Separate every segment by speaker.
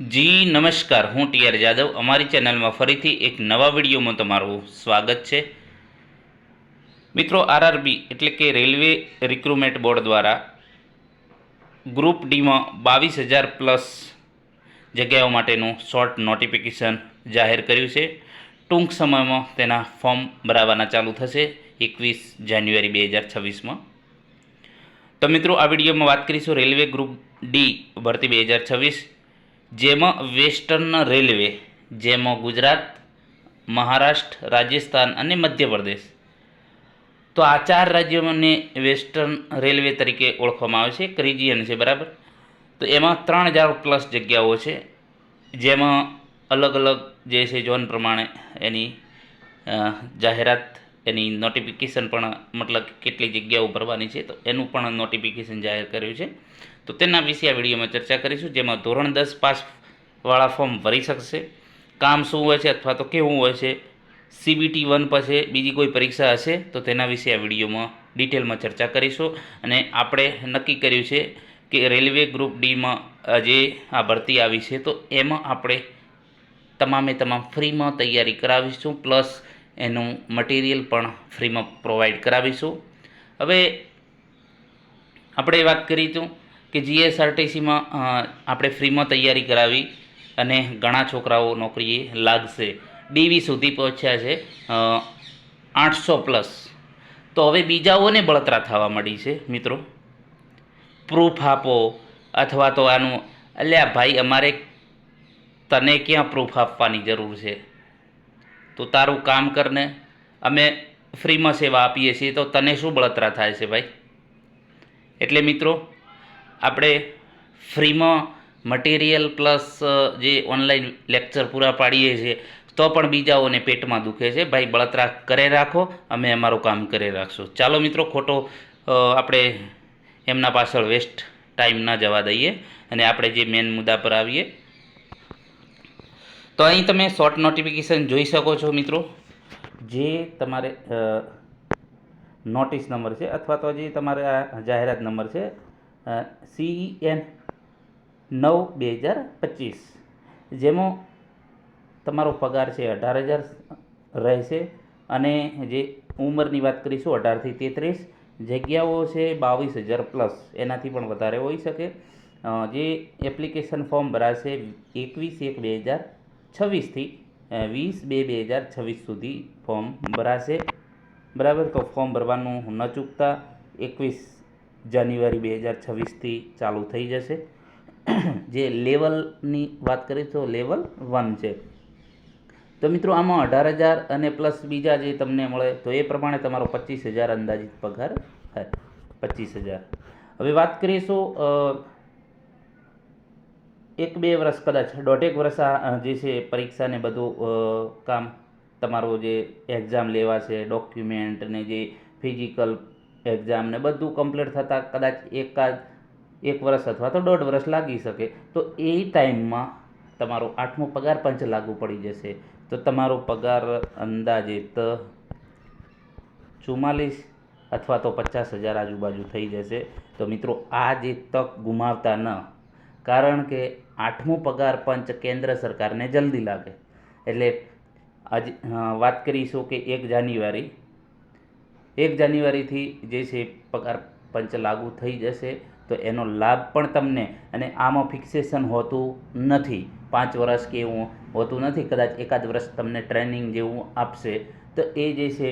Speaker 1: જી, નમસ્કાર. હું ટીઆર જાદવ. અમારી ચેનલમાં ફરીથી એક નવા વિડીયોમાં તમારું સ્વાગત છે. મિત્રો, આરઆરબી એટલે કે રેલવે રિક્રુટમેન્ટ બોર્ડ દ્વારા ગ્રુપ ડીમાં બાવીસ હજાર પ્લસ જગ્યાઓ માટેનું શોર્ટ નોટિફિકેશન જાહેર કર્યું છે. ટૂંક સમયમાં તેના ફોર્મ ભરાવાના ચાલુ થશે એકવીસ જાન્યુઆરી બે હજાર છવ્વીસમાં. તો મિત્રો, આ વિડીયોમાં વાત કરીશું રેલવે ગ્રુપ ડી ભરતી બે હજાર છવ્વીસ જેમાં વેસ્ટર્ન રેલવે, જેમાં ગુજરાત, મહારાષ્ટ્ર, રાજસ્થાન અને મધ્યપ્રદેશ. તો આ ચાર રાજ્યોને વેસ્ટર્ન રેલવે તરીકે ઓળખવામાં આવે છે એક રિજિયન છે, બરાબર? તો એમાં ત્રણ હજાર પ્લસ જગ્યાઓ છે, જેમાં અલગ અલગ જે છે ઝોન પ્રમાણે એની જાહેરાત, એની નોટિફિકેશન પણ મતલબ કેટલી જગ્યાઓ ભરવાની છે, તો એનું પણ નોટિફિકેશન જાહેર કર્યું છે. તો તેના વિશે આ વિડીયોમાં ચર્ચા કરીશું, જેમાં ધોરણ દસ પાસવાળા ફોર્મ ભરી શકશે. કામ શું હોય છે અથવા તો કેવું હોય છે? સીબીટી વન પછી બીજી કોઈ પરીક્ષા હશે? તો તેના વિશે આ વિડીયોમાં ડિટેલમાં ચર્ચા કરીશું. અને આપણે નક્કી કર્યું છે કે રેલવે ગ્રુપ ડીમાં જે આ ભરતી આવી છે, તો એમાં આપણે તમામે તમામ ફ્રીમાં તૈયારી કરાવીશું, પ્લસ એનું મટીરિયલ પણ ફ્રીમાં પ્રોવાઈડ કરાવીશું. હવે આપણે વાત કરીશું કે જીએસઆરટીસીમાં આપણે ફ્રીમાં તૈયારી કરાવી અને ઘણા છોકરાઓ નોકરીએ લાગશે. ડીવી સુધી પહોંચ્યા છે આઠસો પ્લસ. તો હવે બીજાઓને બળતરા થવા મળી છે, મિત્રો. પ્રૂફ આપો અથવા તો આનું, અલ્યા ભાઈ, અમારે તને ક્યાં પ્રૂફ આપવાની જરૂર છે? તો તારું કામ કરને અમે ફ્રીમાં સેવા આપીએ છીએ, તો તને શું બળતરા થાય છે ભાઈ? એટલે મિત્રો આપણે ફ્રીમાં મટીરિયલ પ્લસ જે ઓનલાઈન લેક્ચર પૂરા પાડીએ છીએ તો પણ બીજાઓને પેટમાં દુખે છે. ભાઈ, બળતરા કરે રાખો, અમે અમારું કામ કરે રાખશું. ચાલો મિત્રો, ખોટો આપણે એમના પાછળ વેસ્ટ ટાઈમ ન જવા દઈએ અને આપણે જે મેન મુદ્દા પર આવીએ. તો અહીં તમે શોર્ટ નોટિફિકેશન જોઈ શકો છો મિત્રો, જે તમારે નોટિસ નંબર છે અથવા તો જે તમારે આ જાહેરાત નંબર છે સીઈ એન નવ બે હજાર પચીસ. જેમાં તમારો પગાર છે અઢાર હજાર રહેશે અને જે ઉંમરની વાત કરીશું અઢારથી તેત્રીસ. જગ્યાઓ છે બાવીસ હજાર પ્લસ, એનાથી પણ વધારે હોઈ શકે. જે એપ્લિકેશન ફોર્મ ભરાશે એકવીસ એક બે હજાર છવ્વીસથી વીસ બે બે હજાર છવ્વીસ સુધી ફોર્મ ભરાશે. બરાબર? તો ફોર્મ ભરવાનું ન ચૂકતા. એકવીસ જાન્યુઆરી બે હજાર છવ્વીસથી ચાલુ થઈ જશે. જે લેવલની વાત કરીએ તો લેવલ વન છે. તો મિત્રો, આમાં અઢાર હજાર અને પ્લસ બીજા જે તમને મળે, તો એ પ્રમાણે તમારો પચીસ હજાર અંદાજિત પગાર થાય. પચીસ હજાર. હવે વાત કરીશું એક બે વર્ષ કદાચ દોઢેક વર્ષ આ જે છે પરીક્ષાને બધું કામ તમારું જે એક્ઝામ લેવા છે ડોક્યુમેન્ટ ને જે ફિઝિકલ એક્ઝામ ને બધું કમ્પ્લીટ થતાં કદાચ એકાદ એક વર્ષ અથવા તો દોઢ વર્ષ લાગી શકે, તો એ ટાઈમમાં તમારો આઠમો પગાર પંચ લાગુ પડી જશે. તો તમારો પગાર અંદાજિત ચુમ્માલીસ અથવા તો પચાસ હજાર આજુબાજુ થઈ જશે. તો મિત્રો, આ જે તક ગુમાવતા ન, કારણ કે આઠમો પગાર પંચ કેન્દ્ર સરકારને જલ્દી લાગે. એટલે આજ વાત કરીશું કે એક જાન્યુઆરી એક જાન્યુઆરીથી જે છે પગાર પંચ લાગુ થઈ જશે, તો એનો લાભ પણ તમને અને આમાં ફિક્સેશન હોતું નથી. પાંચ વર્ષ કે એવું હોતું નથી, કદાચ એકાદ વર્ષ તમને ટ્રેનિંગ જેવું આપશે, તો એ જે છે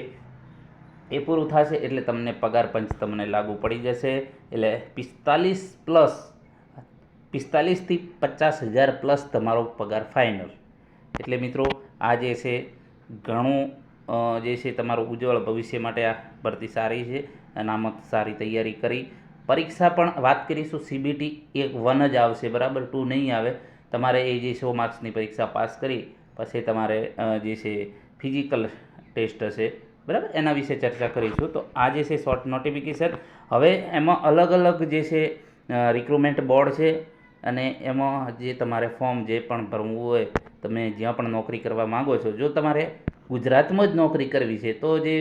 Speaker 1: એ પૂરું થશે એટલે તમને પગાર પંચ તમને લાગુ પડી જશે. એટલે પિસ્તાલીસ પ્લસ, પિસ્તાલીસથી પચાસ હજાર પ્લસ તમારો પગાર ફાઇનલ એટલે મિત્રો, આ જે છે ઘણું જે છે તમારું ઉજ્જવળ ભવિષ્ય માટે આ ભરતી સારી છે. અનામત સારી તૈયારી કરી. પરીક્ષા પણ વાત કરીશું સીબીટી એક વન જ આવશે, બરાબર? ટુ નહીં આવે. તમારે એ જે સો માર્ક્સની પરીક્ષા પાસ કરી, પછી તમારે જે છે, ફિઝિકલ ટેસ્ટ હશે, બરાબર? એના વિશે ચર્ચા કરીશું. તો આ જે છે શોર્ટ નોટિફિકેશન, હવે એમાં અલગ અલગ જે છે રિક્રુટમેન્ટ બોર્ડ છે અને એમાં જે તમારે ફોર્મ જે પણ ભરવું હોય, તમે જ્યાં પણ નોકરી કરવા માગો છો, જો તમારે ગુજરાતમાં જ નોકરી કરવી છે, તો જે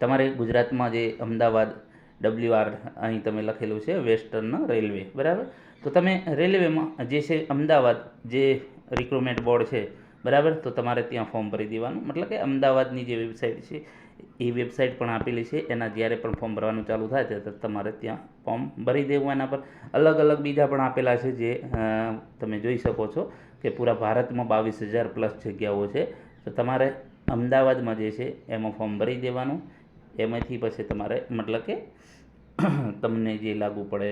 Speaker 1: તમારે ગુજરાતમાં જે અમદાવાદ ડબલ્યુ આર અહીં તમે લખેલું છે વેસ્ટર્ન રેલવે બરાબર? તો તમે રેલવેમાં જે છે અમદાવાદ જે રિક્રુટમેન્ટ બોર્ડ છે, બરાબર? તો તમારે ત્યાં ફોર્મ ભરી દેવાનું. મતલબ કે અમદાવાદની જે વેબસાઇટ છે, એ વેબસાઇટ પણ આપેલી છે. એના જ્યારે પણ ફોર્મ ભરવાનું ચાલુ થાય ત્યારે તમારે ત્યાં ફોર્મ ભરી દેવું એના પર. અલગ અલગ બીજા પણ આપેલા છે જે તમે જોઈ શકો છો કે પૂરા ભારતમાં બાવીસ હજાર પ્લસ જગ્યાઓ છે. તો તમારે અમદાવાદમાં જે છે, એમાં ફોર્મ ભરી દેવાનું. એમાંથી પછી તમારે મતલબ કે તમને જે લાગુ પડે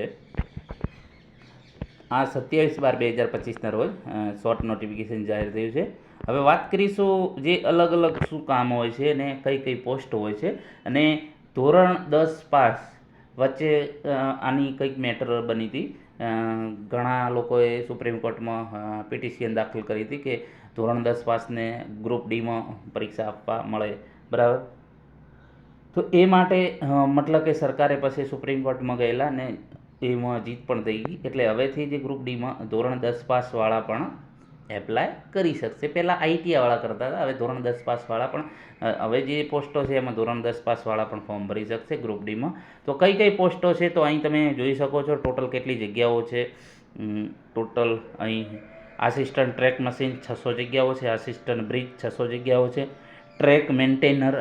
Speaker 1: આ સત્યાવીસ બાર બે હજાર પચીસના રોજ શોર્ટ નોટિફિકેશન જાહેર થયું છે. હવે વાત કરીશું જે અલગ અલગ શું કામ હોય છે અને કઈ કઈ પોસ્ટ હોય છે. અને ધોરણ દસ પાસ વચ્ચે આની કંઈક મેટર બની હતી. ઘણા લોકોએ સુપ્રીમ કોર્ટમાં પિટિશન દાખલ કરી હતી કે ધોરણ દસ પાસને ગ્રુપ ડીમાં પરીક્ષા આપવા મળે. બરાબર? તો એ માટે મતલબ કે સરકારે પછી સુપ્રીમ કોર્ટમાં ગયેલા અને એમાં જીત પણ થઈ ગઈ. એટલે હવેથી જે ગ્રુપ ડીમાં ધોરણ દસ પાસવાળા પણ એપ્લાય કરી શકશે. પહેલાં આઈટીઆઈવાળા કરતા હતા, હવે ધોરણ દસ પાસવાળા પણ હવે જે પોસ્ટો છે એમાં ધોરણ દસ પાસવાળા પણ ફોર્મ ભરી શકશે ગ્રુપ ડીમાં તો કઈ કઈ પોસ્ટો છે તો અહીં તમે જોઈ શકો છો. ટોટલ કેટલી જગ્યાઓ છે? ટોટલ અહીં આસિસ્ટન્ટ ટ્રેક મશીન છસો જગ્યાઓ છે આસિસ્ટન્ટ બ્રિજ છસો જગ્યાઓ છે. ટ્રેક મેન્ટેનર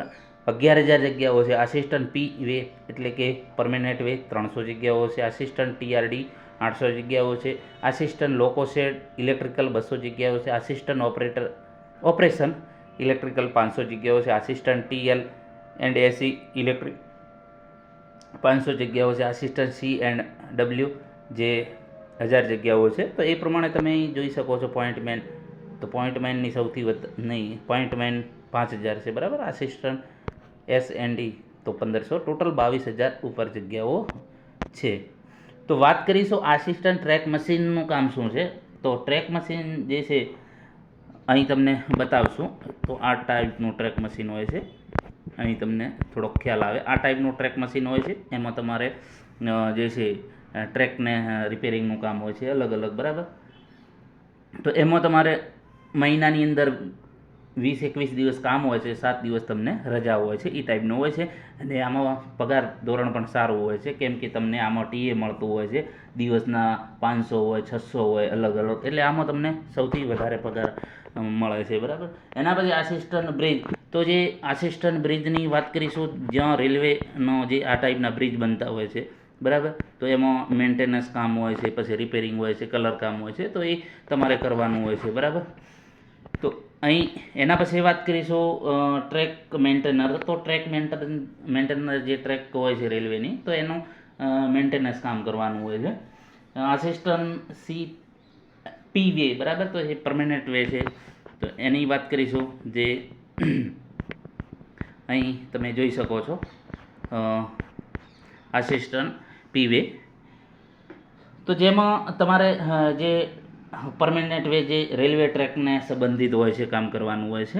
Speaker 1: અગિયાર હજાર જગ્યાઓ છે. આસિસ્ટન્ટ પી વે એટલે કે પરમેનન્ટ વે ત્રણસો જગ્યાઓ છે. આસિસ્ટન્ટ ટીઆરડી આઠસો જગ્યાઓ છે. આસિસ્ટન્ટ લોકોશેડ ઇલેક્ટ્રિકલ બસો જગ્યાઓ છે. આસિસ્ટન્ટ ઓપરેટર ઓપરેશન ઇલેક્ટ્રિકલ પાંચસો જગ્યાઓ છે. Assistant TL and AC electric પાંચસો જગ્યાઓ છે. આસિસ્ટન્ટ સી એન્ડ ડબલ્યુ જે હજાર જગ્યાઓ છે. તો એ પ્રમાણે તમે જોઈ શકો છો પોઈન્ટમેન તો પોઈન્ટમેનની સૌથી વધ નહીં પોઈન્ટમેન પાંચ હજાર છે. બરાબર? આસિસ્ટન્ટ એસ એન્ડ તો પંદરસો, ટોટલ બાવીસ હજાર ઉપર જગ્યાઓ છે. તો વાત કરીશું આસિસ્ટન્ટ ટ્રેક મશીનનું કામ શું છે? તો ટ્રેક મશીન જે છે, અહીં તમને બતાવશું. તો આ ટાઈપનું ટ્રેક મશીન હોય છે. અહીં તમને થોડોક ખ્યાલ આવે. આ ટાઈપનું ટ્રેક મશીન હોય છે. એમાં તમારે જે છે ટ્રેકને રિપેરિંગનું કામ હોય છે. અલગ અલગ, બરાબર? તો એમાં તમારે મહિનાની અંદર વીસ એકવીસ દિવસ કામ હોય છે, સાત દિવસ તમને રજા હોય છે એ ટાઈપનું હોય છે. અને આમાં પગાર ધોરણ પણ સારું હોય છે, કેમ કે તમને આમાં ટીએ મળતું હોય છે, દિવસના પાંચસો હોય છસો હોય અલગ અલગ એટલે આમાં તમને સૌથી વધારે પગાર મળે છે, બરાબર? એના પછી આસિસ્ટન્ટ બ્રિજ તો જે આસિસ્ટન્ટ બ્રિજની વાત કરીશું, જ્યાં રેલવેનો જે આ ટાઈપના બ્રિજ બનતા હોય છે, બરાબર? તો એમાં મેન્ટેનન્સ કામ હોય છે, પછી રિપેરિંગ હોય છે કલર કામ હોય છે, તો એ તમારે કરવાનું હોય છે, બરાબર? અહીં એના પછી વાત કરીશું ટ્રેક મેન્ટેનર તો ટ્રેક મેન્ટેન મેન્ટેનર જે ટ્રેક હોય છે રેલવેની તો એનું મેન્ટેનન્સ કામ કરવાનું હોય છે. આસિસ્ટન્ટ સી પી વે બરાબર? તો એ પરમેનન્ટ વે છે. તો એની વાત કરીશું જે અહીં તમે જોઈ શકો છો. આસિસ્ટન્ટ પી વે તો જેમાં તમારે જે પરમેનન્ટ વે જે રેલવે ટ્રેકને સંબંધિત હોય છે, કામ કરવાનું હોય છે.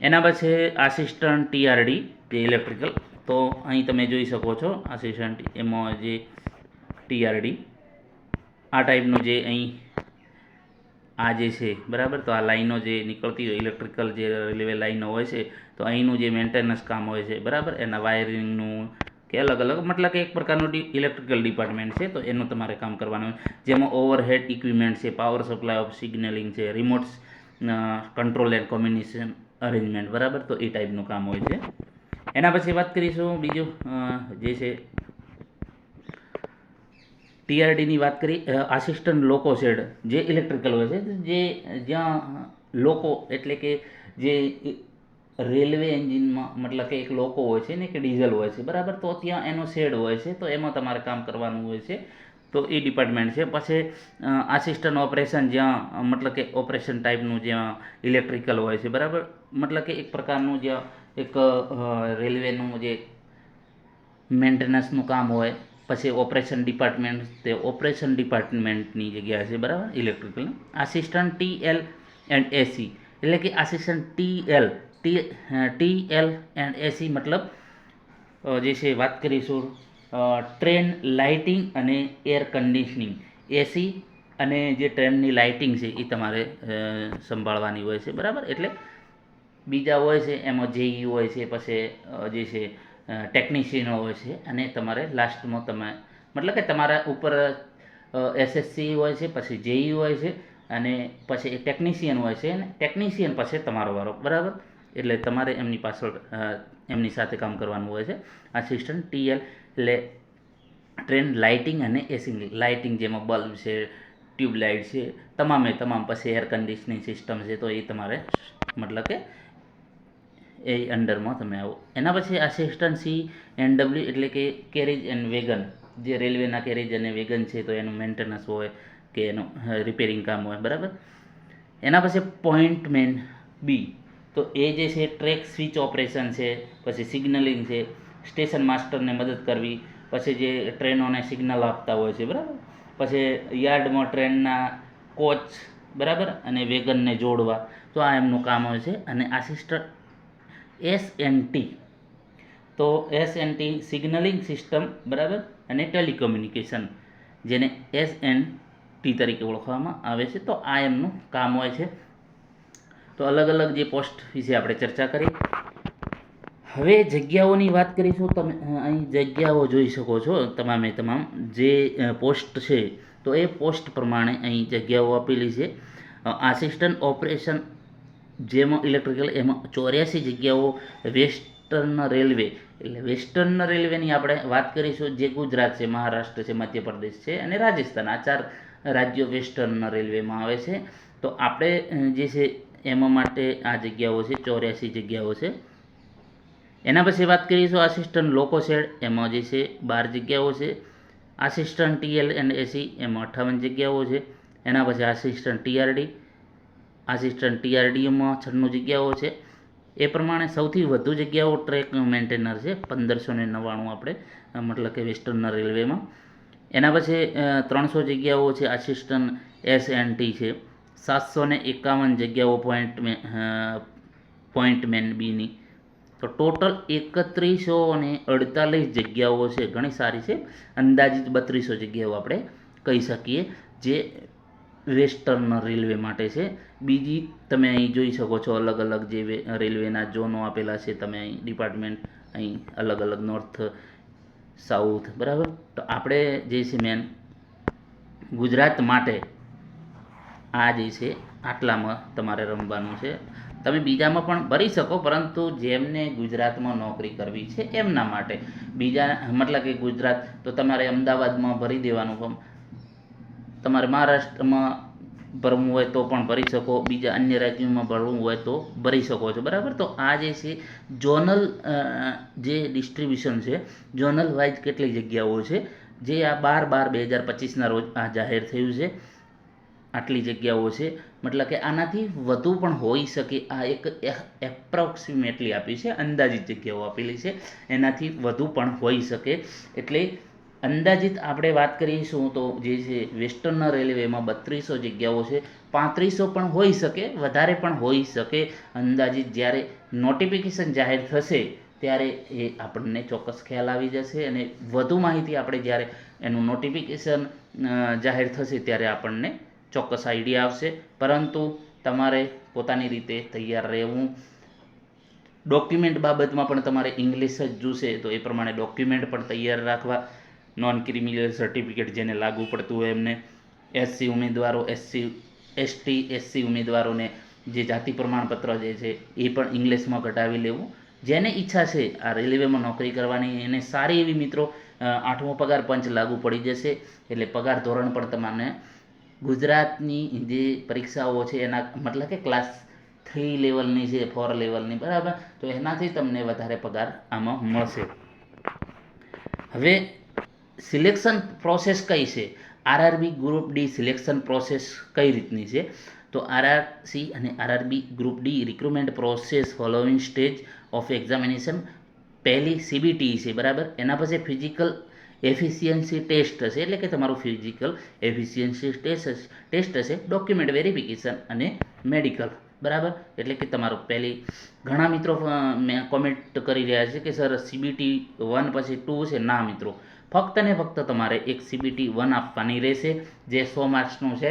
Speaker 1: એના પછી આસિસ્ટન્ટ ટીઆરડી જે ઇલેક્ટ્રિકલ. તો અહીં તમે જોઈ શકો છો, આસિસ્ટન્ટ એમાં જે ટીઆરડી આ ટાઈપનું જે અહીં આ જે છે, બરાબર? તો આ લાઈનો જે નીકળતી હોય, ઇલેક્ટ્રિકલ જે રેલવે લાઈનો હોય છે, તો અહીંનું જે મેન્ટેનન્સ કામ હોય છે, બરાબર? એના વાયરિંગનું કે અલગ અલગ, મતલબ કે એક પ્રકારનું ઇલેક્ટ્રિકલ ડિપાર્ટમેન્ટ છે, તો એનું તમારે કામ કરવાનું. જેમાં ઓવરહેડ ઇક્વિપમેન્ટ છે પાવર સપ્લાય ઓફ સિગ્નલિંગ છે remote control and communication arrangement બરાબર? તો એ ટાઈપનું કામ હોય છે. એના પછી વાત કરીશું બીજું જે છે ટીઆરડીની વાત કરી આસિસ્ટન્ટ લોકો શેડ જે ઇલેક્ટ્રિકલ હોય છે, જે જ્યાં લોકો, એટલે કે જે રેલવે એન્જિનમાં મતલબ કે એક લોકો હોય છે ને કે ડીઝલ હોય છે, બરાબર? તો ત્યાં એનો શેડ હોય છે, તો એમાં તમારે કામ કરવાનું હોય છે. તો એ ડિપાર્ટમેન્ટ છે. પછી આસિસ્ટન્ટ ઓપરેશન જ્યાં મતલબ કે ઓપરેશન ટાઈપનું જ્યાં ઇલેક્ટ્રિકલ હોય છે, બરાબર? મતલબ કે એક પ્રકારનું જ્યાં એક રેલવેનું જે મેન્ટેનન્સનું કામ હોય, પછી ઓપરેશન ડિપાર્ટમેન્ટ, તે ઓપરેશન ડિપાર્ટમેન્ટની જગ્યા છે, બરાબર? Electrical assistant T L and AC એટલે કે assistant T L T T L and AC મતલબ જે છે વાત કરીશું ટ્રેન લાઇટિંગ અને એર કન્ડિશનિંગ. એસી અને જે ટ્રેનની લાઇટિંગ છે એ તમારે સંભાળવાની હોય છે, બરાબર? એટલે બીજા હોય છે, એમાં જેઈ હોય છે, પછી જે છે ટેકનિશિયનો હોય છે, અને તમારે લાસ્ટમાં તમે, મતલબ કે તમારા ઉપર એસએસસી હોય છે, પછી જેઈ હોય છે, અને પછી એ ટેકનિશિયન હોય છે, અને ટેકનિશિયન પછી તમારો વારો, બરાબર? એટલે તમારે એમની પાછળ એમની સાથે કામ કરવાનું હોય છે. આસિસ્ટન્ટ ટીએલ એટલે ટ્રેન લાઇટિંગ અને એસિંગ લાઇટિંગ જેમાં બલ્બ છે ટ્યુબલાઇટ છે, તમામે તમામ પછી એર કન્ડિશનિંગ સિસ્ટમ છે, તો એ તમારે મતલબ કે એ અંડરમાં તમે આવો. એના પછી આસિસ્ટન્ટ સી એન ડબલ્યુ એટલે કે કેરેજ એન્ડ વેગન જે રેલવેના કેરેજ અને વેગન છે, તો એનું મેન્ટેનન્સ હોય કે એનું રિપેરિંગ કામ હોય, બરાબર? એના પછી પોઈન્ટમેન બી તો એ જે છે ટ્રેક સ્વિચ ઓપરેશન છે, પછી સિગ્નલિંગ છે સ્ટેશન માસ્ટરને મદદ કરવી, પછી જે ટ્રેનોને સિગ્નલ આપતા હોય છે, બરાબર? પછી યાર્ડમાં ટ્રેનના કોચ બરાબર? અને વેગનને જોડવા. તો આ એમનું કામ હોય છે. અને આસિસ્ટન્ટ એસ એન ટી તો S N T signalling system બરાબર? અને ટેલિકમ્યુનિકેશન જેને એસ એન ટી તરીકે ઓળખવામાં આવે છે. તો આ એમનું કામ હોય છે. તો અલગ અલગ જે પોસ્ટ વિશે આપણે ચર્ચા કરી. હવે જગ્યાઓની વાત કરીશું, તમે અહીં જગ્યાઓ જોઈ શકો છો, તમામે તમામ. જે પોસ્ટ છે, તો એ પોસ્ટ પ્રમાણે અહીં જગ્યાઓ આપેલી છે. આસિસ્ટન્ટ ઓપરેશન જેમાં ઇલેક્ટ્રિકલ એમાં ચોર્યાસી જગ્યાઓ વેસ્ટર્ન રેલવે એટલે વેસ્ટર્ન રેલવેની આપણે વાત કરીશું, જે ગુજરાત છે, મહારાષ્ટ્ર છે, મધ્યપ્રદેશ છે અને રાજસ્થાન. આ ચાર રાજ્યો વેસ્ટર્ન રેલવેમાં આવે છે. તો આપણે જે છે એમાં માટે આ જગ્યાઓ છે, ચોર્યાસી જગ્યાઓ છે. એના પછી વાત કરીશું આસિસ્ટન્ટ લોકો શેડ એમાં જે છે, બાર જગ્યાઓ છે. આસિસ્ટન્ટ ટીએલ એન્ડ એસી એમાં અઠ્ઠાવન જગ્યાઓ છે. એના પછી આસિસ્ટન્ટ ટીઆરડી આસિસ્ટન્ટ ટીઆરડીમાં છન્નું જગ્યાઓ છે. એ પ્રમાણે સૌથી વધુ જગ્યાઓ ટ્રેક મેન્ટેનર છે, પંદરસો ને નવ્વાણું આપણે મતલબ કે વેસ્ટર્ન રેલવેમાં એના પછી ત્રણસો જગ્યાઓ છે આસિસ્ટન્ટ એસ એન ટી છે. સાતસો ને એકાવન જગ્યાઓ પોઈન્ટ પોઈન્ટમેન બીની તો ટોટલ એકત્રીસો અને અડતાલીસ જગ્યાઓ છે. ઘણી સારી છે. અંદાજિત બત્રીસો જગ્યાઓ આપણે કહી શકીએ, જે વેસ્ટર્ન રેલવે માટે છે. બીજી તમે અહીં જોઈ શકો છો અલગ અલગ જે રેલવેના ઝોનો આપેલા છે. તમે અહીં ડિપાર્ટમેન્ટ, અહીં અલગ અલગ નોર્થ, સાઉથ, બરાબર? તો આપણે જે છે મેન ગુજરાત માટે આ જે છે, આટલામાં તમારે રમવાનું છે. તમે બીજામાં પણ ભરી શકો, પરંતુ જેમને ગુજરાતમાં નોકરી કરવી છે એમના માટે. બીજા, મતલબ કે ગુજરાત તો તમારે અમદાવાદમાં ભરી દેવાનું ફોર્મ તમારે મહારાષ્ટ્રમાં ભરવું હોય તો પણ ભરી શકો, બીજા અન્ય રાજ્યોમાં ભરવું હોય તો ભરી શકો છો, બરાબર? તો આ જે છે, ઝોનલ જે ડિસ્ટ્રીબ્યુશન છે, ઝોનલ વાઇઝ કેટલી જગ્યાઓ છે, જે આ બાર બાર બે હજાર પચીસના રોજ આ જાહેર થયું છે. આટલી જગ્યાઓ છે. મતલબ કે આનાથી વધુ પણ હોઈ શકે આ એક એપ્રોક્સિમેટલી આપી છે, અંદાજિત જગ્યાઓ આપેલી છે. એનાથી વધુ પણ હોઈ શકે. એટલે અંદાજિત આપણે વાત કરીશું તો જે છે વેસ્ટર્ન રેલવેમાં બત્રીસો જગ્યાઓ છે. પાંત્રીસો પણ હોઈ શકે, વધારે પણ હોઈ શકે. અંદાજિત જ્યારે નોટિફિકેશન જાહેર થશે, ત્યારે એ આપણને ચોક્કસ ખ્યાલ આવી જશે અને વધુ માહિતી આપણે જ્યારે એનું નોટિફિકેશન જાહેર થશે ત્યારે આપણને ચોક્કસ આઈડિયા આવશે. પરંતુ તમારે પોતાની રીતે તૈયાર રહેવું. ડોક્યુમેન્ટ બાબતમાં પણ તમારે ઇંગ્લિશ જ જોશે, તો એ પ્રમાણે ડોક્યુમેન્ટ પણ તૈયાર રાખવા. નોન ક્રિમિનલ સર્ટિફિકેટ જેને લાગુ પડતું હોય એમને. એસસી ઉમેદવારો એસસી એસટી એસસી ઉમેદવારોને જે જાતિ પ્રમાણપત્ર જે છે, એ પણ ઇંગ્લિશમાં ઘટાવી લેવું. જેને ઈચ્છા છે, આ રેલવેમાં નોકરી કરવાની, એને સારી એવી મિત્રો આઠમો પગાર પંચ લાગુ પડી જશે. એટલે પગાર ધોરણ પણ તમને ગુજરાતની જે પરીક્ષાઓ છે, એના મતલબ કે ક્લાસ થ્રી લેવલની છે ફોર લેવલની બરાબર? તો એનાથી તમને વધારે પગાર આમાં મળશે. હવે સિલેક્શન પ્રોસેસ કઈ છે? RRB group D selection process કઈ રીતની છે? તો આરઆરસી અને RRB group D recruitment process following stage of examination પહેલી સીબીટી છે, બરાબર? એના પછી ફિઝિકલ એફિશિયન્સી ટેસ્ટ હશે, એટલે કે તમારું ફિઝિકલ એફિશિયન્સી ટેસ્ટ ટેસ્ટ હશે, ડોક્યુમેન્ટ વેરિફિકેશન અને મેડિકલ. બરાબર? એટલે કે તમારું પહેલી, ઘણા મિત્રો મેં કોમેન્ટ કરી રહ્યા છે કે, સર સીબીટી વન પછી ટુ છે. ના, મિત્રો. ફક્ત ને ફક્ત તમારે એક સીબીટી વન આપવાની રહેશે, જે સો માર્ક્સનું છે.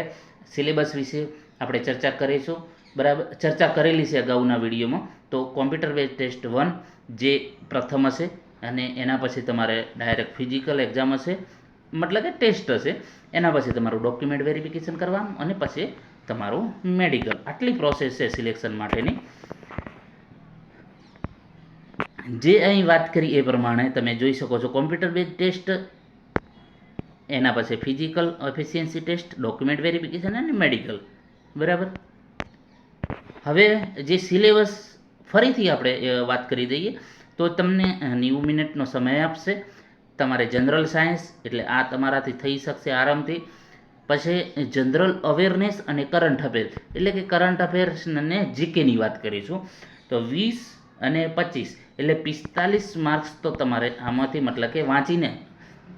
Speaker 1: સિલેબસ વિશે આપણે ચર્ચા કરીશું. બરાબર? ચર્ચા કરેલી છે અગાઉના વિડીયોમાં. તો કોમ્પ્યુટર બેઝ ટેસ્ટ વન જે પ્રથમ હશે અને એના પછી તમારે ડાયરેક્ટ ફિઝિકલ એક્ઝામ હશે, મતલબ કે ટેસ્ટ હશે. એના પછી તમારું ડોક્યુમેન્ટ વેરિફિકેશન કરવાનું અને પછી તમારું મેડિકલ આટલી પ્રોસેસ છે સિલેક્શન માટેની. જે અહીં વાત કરી એ પ્રમાણે તમે જોઈ શકો છો કોમ્પ્યુટર બેઝ ટેસ્ટ એના પછી physical efficiency test document verification અને મેડિકલ બરાબર? હવે જે સિલેબસ ફરીથી આપણે વાત કરી દઈએ. તો તમને નેવું મિનિટનો સમય આપશે. તમારે જનરલ સાયન્સ, એટલે આ તમારાથી થઈ શકશે આરામથી. પછી જનરલ અવેરનેસ અને કરંટ અફેર. એટલે કે કરંટ અફેર્સ અને જીકેની વાત કરીશું. તો વીસ અને પચીસ, એટલે પિસ્તાલીસ માર્ક્સ તો તમારે આમાંથી, મતલબ કે વાંચીને,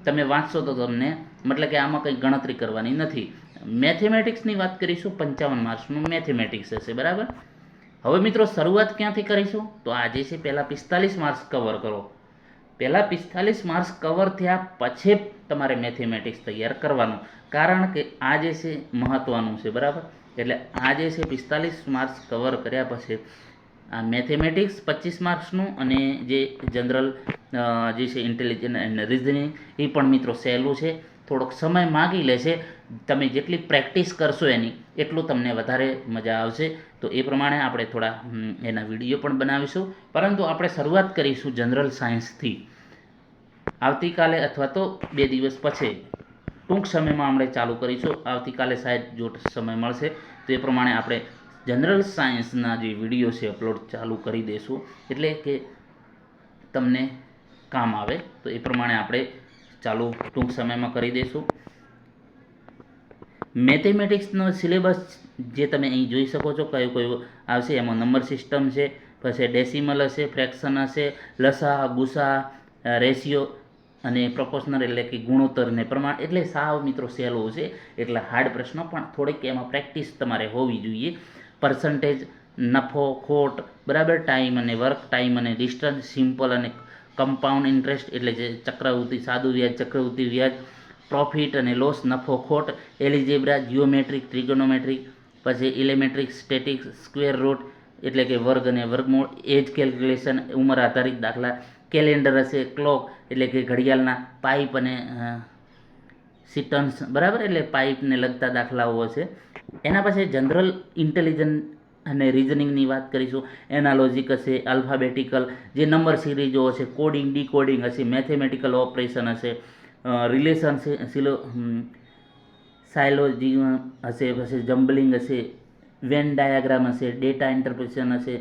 Speaker 1: તમે વાંચશો તો તમને, મતલબ કે આમાં કંઈ ગણતરી કરવાની નથી. મેથેમેટિક્સની વાત કરીશું, પંચાવન માર્ક્સનું મેથેમેટિક્સ હશે, બરાબર? હવે મિત્રો, શરૂઆત ક્યાંથી કરીશું? તો આજે છે પહેલાં પિસ્તાલીસ માર્ક્સ કવર કરો. પહેલાં પિસ્તાલીસ માર્ક્સ કવર થયા પછી તમારે મેથેમેટિક્સ તૈયાર કરવાનું. કારણ કે આ જે છે મહત્ત્વનું છે, બરાબર? એટલે આ જે છે પિસ્તાલીસ માર્ક્સ કવર કર્યા પછી આ મેથેમેટિક્સ પચીસ માર્ક્સનું અને જે જનરલ જે છે ઇન્ટેલિજન્સ એન્ડ રિઝનિંગ એ પણ મિત્રો સહેલું છે. થોડોક સમય માગી લેશે. તમે જેટલી પ્રેક્ટિસ કરશો એની, એટલું તમને વધારે મજા આવશે. તો એ પ્રમાણે આપણે થોડા એના વીડિયો પણ બનાવીશું. પરંતુ આપણે શરૂઆત કરીશું જનરલ સાયન્સથી. આવતીકાલે અથવા તો બે દિવસ પછી ટૂંક સમયમાં આપણે ચાલુ કરીશું. આવતીકાલે સાહેબ જો સમય મળશે. તો એ પ્રમાણે આપણે જનરલ સાયન્સના જે વીડિયો છે અપલોડ ચાલુ કરી દઈશું એટલે કે તમને કામ આવે તો એ પ્રમાણે આપણે ચાલુ ટૂંક સમયમાં કરી દઈશું મેથેમેટિક્સનો સિલેબસ જે તમે અહીં જોઈ શકો છો કયો કયો આવશે, એમાં નંબર સિસ્ટમ છે, પછી ડેસિમલ હશે, ફ્રેક્શન હશે, લસા, ગુસા રેશિયો અને પ્રપોશનલ એટલે કે ગુણોત્તરને પ્રમાણ એટલે સાવ મિત્રો સહેલો છે, એટલે હાર્ડ પ્રશ્ન પણ થોડીક એમાં પ્રેક્ટિસ તમારે હોવી જોઈએ. પર્સન્ટેજ, નફો, ખોટ, બરાબર, ટાઈમ અને વર્ક, ટાઈમ અને ડિસ્ટન્સ, સિમ્પલ અને કમ્પાઉન્ડ ઇન્ટરેસ્ટ એટલે જે ચક્રવૃત્તિ, સાદું વ્યાજ, ચક્રવૃત્તિ વ્યાજ પ્રોફિટ અને લોસ, નફો, ખોટ, એલિજેબ્રા, જીઓમેટ્રિક ટ્રિગોનોમેટ્રિક પછી ઇલેમેટ્રિક સ્ટેટિક, સ્ક્વેર રૂટ, એટલે કે વર્ગ અને વર્ગમૂળ, એજ કેલ્ક્યુલેશન, ઉંમર આધારિત દાખલા, કેલેન્ડર હશે, ક્લોક, એટલે કે ઘડિયાળના પાઇપ અને સિટન્સ, બરાબર? એટલે પાઇપને લગતા દાખલાઓ હશે. એના પછી જનરલ ઇન્ટેલિજન્ટ અને રિઝનિંગની વાત કરીશું. એનાલોજિક હશે, આલ્ફાબેટિકલ, જે નંબર સિરીઝો હશે, કોડિંગ, ડીકોડિંગ હશે, મેથેમેટિકલ ઓપરેશન હશે રિલેશન સિલો સાયલોજી હશે, પછી જમ્બલિંગ હશે વેન ડાયાગ્રામ હશે ડેટા ઇન્ટરપ્રિટેશન હશે,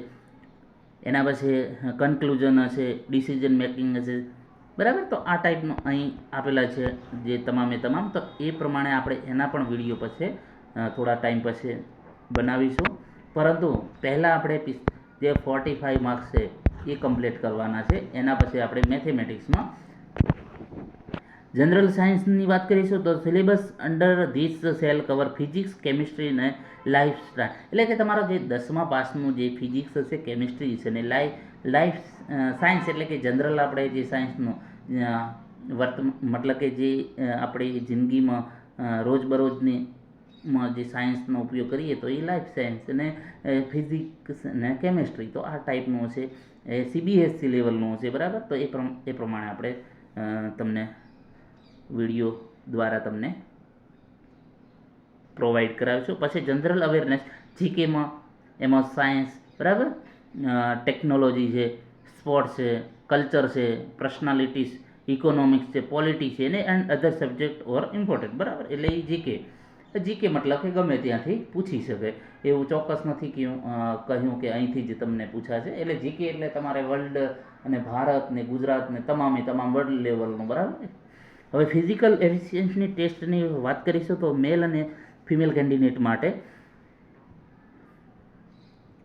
Speaker 1: એના પછી કન્ક્લુઝન હશે ડિસિઝન મેકિંગ હશે. બરાબર? તો આ ટાઈપનું અહીં આપેલા છે, જે તમામે તમામ. તો એ પ્રમાણે આપણે એના પણ વીડિયો પછી થોડા ટાઈમ પછી બનાવીશું. પરંતુ પહેલાં આપણે જે ફોર્ટી ફાઈવ માર્ક્સ છે, એ કમ્પ્લીટ કરવાના છે. એના પછી આપણે મેથેમેટિક્સમાં જનરલ સાયન્સની વાત કરીશું તો syllabus under this cell cover physics chemistry અને લાઈફ સ્ટાઇલ એટલે કે તમારો જે દસમા પાસનું જે ફિઝિક્સ હશે કેમિસ્ટ્રી છે ને લાઈફ લાઈફ સાયન્સ એટલે કે જનરલ આપણે જે સાયન્સનું વર્તમાન મતલબ કે જે આપણે જિંદગીમાં રોજબરોજની જે સાયન્સનો ઉપયોગ કરીએ તો એ લાઈફ સાયન્સ અને ફિઝિક્સ અને કેમિસ્ટ્રી તો આ ટાઈપનું છે એ સીબીએસસી લેવલનું છે બરાબર? તો એ એ પ્રમાણે આપણે તમને વીડિયો દ્વારા તમને પ્રોવાઈડ છું. પછી જનરલ અવેરનેસ જીકેમાં એમાં સાયન્સ બરાબર? ટેકનોલોજી છે સ્પોર્ટ્સ છે કલ્ચર છે પર્સનાલિટીસ ઇકોનોમિક્સ છે પોલિટિક્સ છે ને and other subject or important બરાબર? એટલે એ જીકે જીકે મતલબ કે ગમે ત્યાંથી પૂછી શકે. એવું ચોક્કસ નથી કહ્યું કહ્યું કે અહીંથી જ તમને પૂછાશે. એટલે જીકે એટલે તમારે વર્લ્ડ અને ભારત ને ગુજરાત ને તમામે તમામ વર્લ્ડ લેવલનું બરાબર? હવે ફિઝિકલ એફિશિયન્સની ટેસ્ટની વાત કરીશું તો મેલ અને ફિમેલ કેન્ડિડેટ માટે.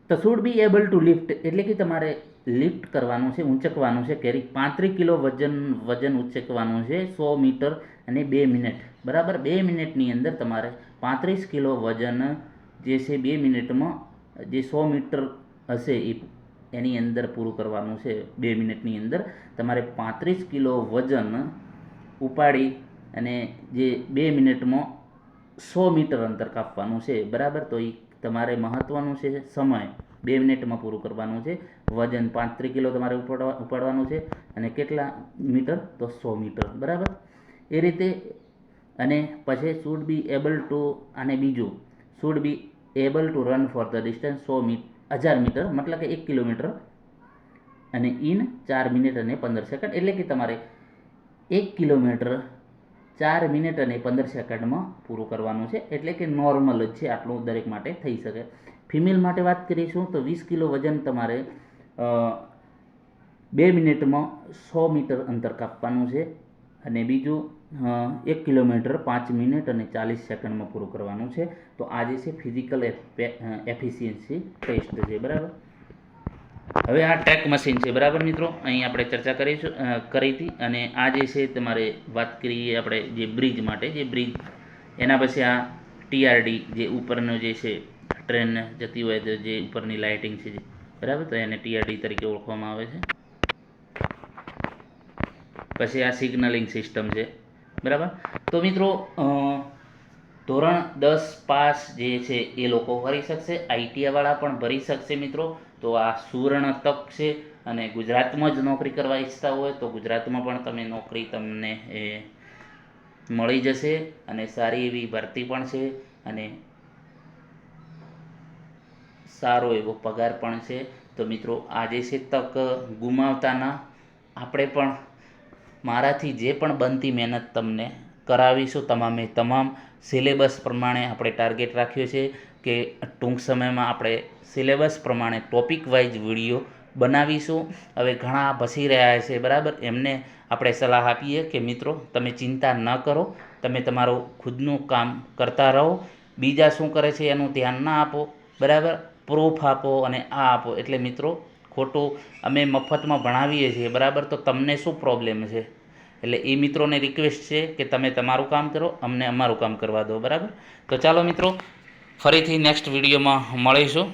Speaker 1: તો should be able to lift એટલે કે તમારે લિફ્ટ કરવાનું છે, ઊંચકવાનું છે કેરી પાંત્રીસ કિલો વજન વજન ઊંચકવાનું છે, સો મીટર અને બે મિનિટ. બરાબર? બે મિનિટની અંદર તમારે પાંત્રીસ કિલો વજન જે છે બે મિનિટમાં, જે સો મીટર હશે એ એની અંદર પૂરું કરવાનું છે બે મિનિટની અંદર. તમારે પાંત્રીસ કિલો વજન ઉપાડી અને જે બે મિનિટમાં સો મીટર અંતર કાપવાનું છે, બરાબર? તો એ તમારે મહત્ત્વનું છે સમય. બે મિનિટમાં પૂરું કરવાનું છે. વજન પાંત્રીસ કિલો તમારે ઉપાડવા, ઉપાડવાનું છે અને કેટલા મીટર? તો સો મીટર, બરાબર? એ રીતે અને પછી શુડ બી એબલ ટુ અને બીજું should be able to run for the distance સો મી, હજાર મીટર, મતલબ કે એક કિલોમીટર અને ઇન ચાર મિનિટ અને પંદર સેકન્ડ, એટલે કે તમારે એક કિલોમીટર ચાર મિનિટ અને પંદર સેકન્ડમાં પૂરું કરવાનું છે. એટલે કે નોર્મલ જ છે આટલું દરેક માટે થઈ શકે. ફિમેલ માટે વાત કરીશું તો વીસ કિલો વજન તમારે બે મિનિટમાં સો મીટર અંતર કાપવાનું છે અને બીજું એક કિલોમીટર પાંચ મિનિટ અને ચાલીસ સેકન્ડમાં પૂરું કરવાનું છે. તો આ જે છે ફિઝિકલ એફિશિયન્સી ટેસ્ટ છે, બરાબર? હવે આ ટેક મશીન છે, બરાબર મિત્રો? અહીં આપણે ચર્ચા કરીશું કરી હતી અને આ જે છે તમારે વાત કરીએ આપણે જે બ્રિજ માટે, જે બ્રિજ એના પછી આ ટીઆરડી જે ઉપરનો જે છે ટ્રેન જતી હોય તો જે ઉપરની લાઇટિંગ છે બરાબર? તો એને ટીઆરડી તરીકે ઓળખવામાં આવે છે. પછી આ સિગ્નલિંગ સિસ્ટમ છે, બરાબર? તો મિત્રો ધોરણ દસ પાસ જે છે એ લોકો ભરી શકશે. આઈટીઆઈવાળા પણ ભરી શકશે મિત્રો. તો આ સુવર્ણ તક છે અને ગુજરાતમાં જ નોકરી કરવા ઈચ્છતા હોય તો ગુજરાતમાં પણ તમે નોકરી તમને એ મળી જશે અને સારી એવી ભરતી પણ છે અને સારો એવો પગાર પણ છે. તો મિત્રો આજે છે તક ગુમાવતાના આપણે પણ મારાથી જે પણ બનતી મહેનત તમને કરાવીશું તમામે તમામ સિલેબસ પ્રમાણે આપણે ટાર્ગેટ રાખ્યો છે કે ટૂંક સમયમાં આપણે સિલેબસ પ્રમાણે ટોપિક વાઇઝ વીડિયો બનાવીશું. હવે ઘણા ભસી રહ્યા છે, બરાબર? એમને આપણે સલાહ આપીએ કે મિત્રો, તમે ચિંતા ન કરો, તમે તમારું ખુદનું કામ કરતા રહો. બીજા શું કરે છે એનું ધ્યાન ના આપો, બરાબર? પ્રૂફ આપો અને આ આપો. એટલે મિત્રો, ખોટું અમે મફતમાં ભણાવીએ છીએ, બરાબર? તો તમને શું પ્રોબ્લેમ છે? એટલે એ મિત્રોને રિક્વેસ્ટ છે કે તમે તમારું કામ કરો, અમને અમારું કામ કરવા દો, બરાબર? તો ચાલો મિત્રો, ફરીથી નેક્સ્ટ વિડીયોમાં મળીશું.